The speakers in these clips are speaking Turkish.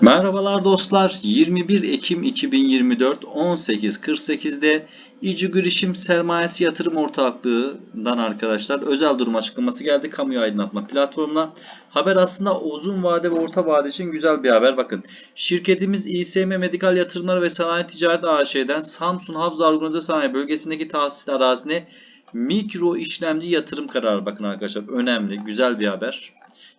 Merhabalar dostlar. 21 Ekim 2024 18.48'de İci Girişim Sermayesi Yatırım Ortaklığı'ndan arkadaşlar özel durum açıklaması geldi kamuya aydınlatma platformuna. Haber aslında uzun vade ve orta vade için güzel bir haber. Bakın şirketimiz İSM Medikal Yatırımlar ve Sanayi Ticaret AŞ'den Samsun Havza Organize Sanayi Bölgesi'ndeki tahsis arazine mikro işlemci yatırım kararı. Bakın arkadaşlar önemli güzel bir haber.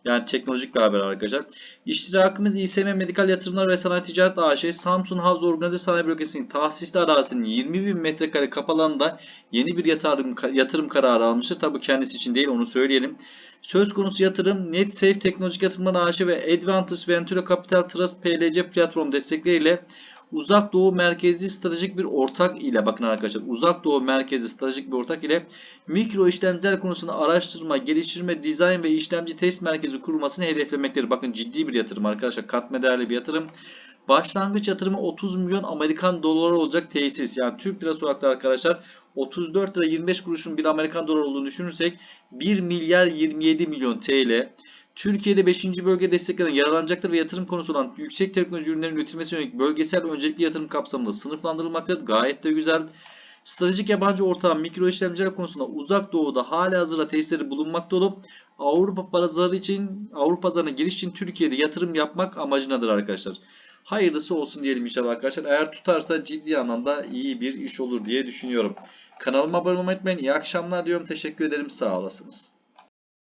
Yani teknolojik bir haber arkadaşlar. İştirakımız İSM Medikal Yatırımlar ve Sanayi Ticaret AŞ Samsun Havza Organize Sanayi Bölgesi'nin tahsisli arazinin 20 bin metrekare kapalı alanda yeni bir yatırım, yatırım kararı almıştır. Tabi kendisi için değil onu söyleyelim. Söz konusu yatırım NetSafe Teknolojik Yatırımlar AŞ ve Advantage Venture Capital Trust PLC platform destekleriyle Uzak Doğu merkezli stratejik bir ortak ile bakın arkadaşlar Uzak Doğu merkezli stratejik bir ortak ile mikro işlemciler konusunda araştırma, geliştirme, dizayn ve işlemci test merkezi kurulmasını hedeflemektedir. Bakın ciddi bir yatırım arkadaşlar. Katma değerli bir yatırım. Başlangıç yatırımı 30 milyon Amerikan doları olacak tesis. Yani Türk lirası olarak da arkadaşlar 34 lira 25 kuruşun bir Amerikan doları olduğunu düşünürsek 1 milyar 27 milyon TL. Türkiye'de 5. bölge desteklerine yararlanacaktır ve yatırım konusu olan yüksek teknoloji ürünlerin üretilmesine yönelik bölgesel öncelikli yatırım kapsamında sınıflandırılmaktadır. Gayet de güzel. Stratejik yabancı ortağın mikro işlemciler konusunda uzak doğuda hala hazırda tesisleri bulunmakta olup Avrupa pazarı için Avrupa pazarına giriş için Türkiye'de yatırım yapmak amacınadır arkadaşlar. Hayırlısı olsun diyelim inşallah arkadaşlar. Eğer tutarsa ciddi anlamda iyi bir iş olur diye düşünüyorum. Kanalıma abone olmayı unutmayın. İyi akşamlar diyorum. Teşekkür ederim. Sağ olasınız.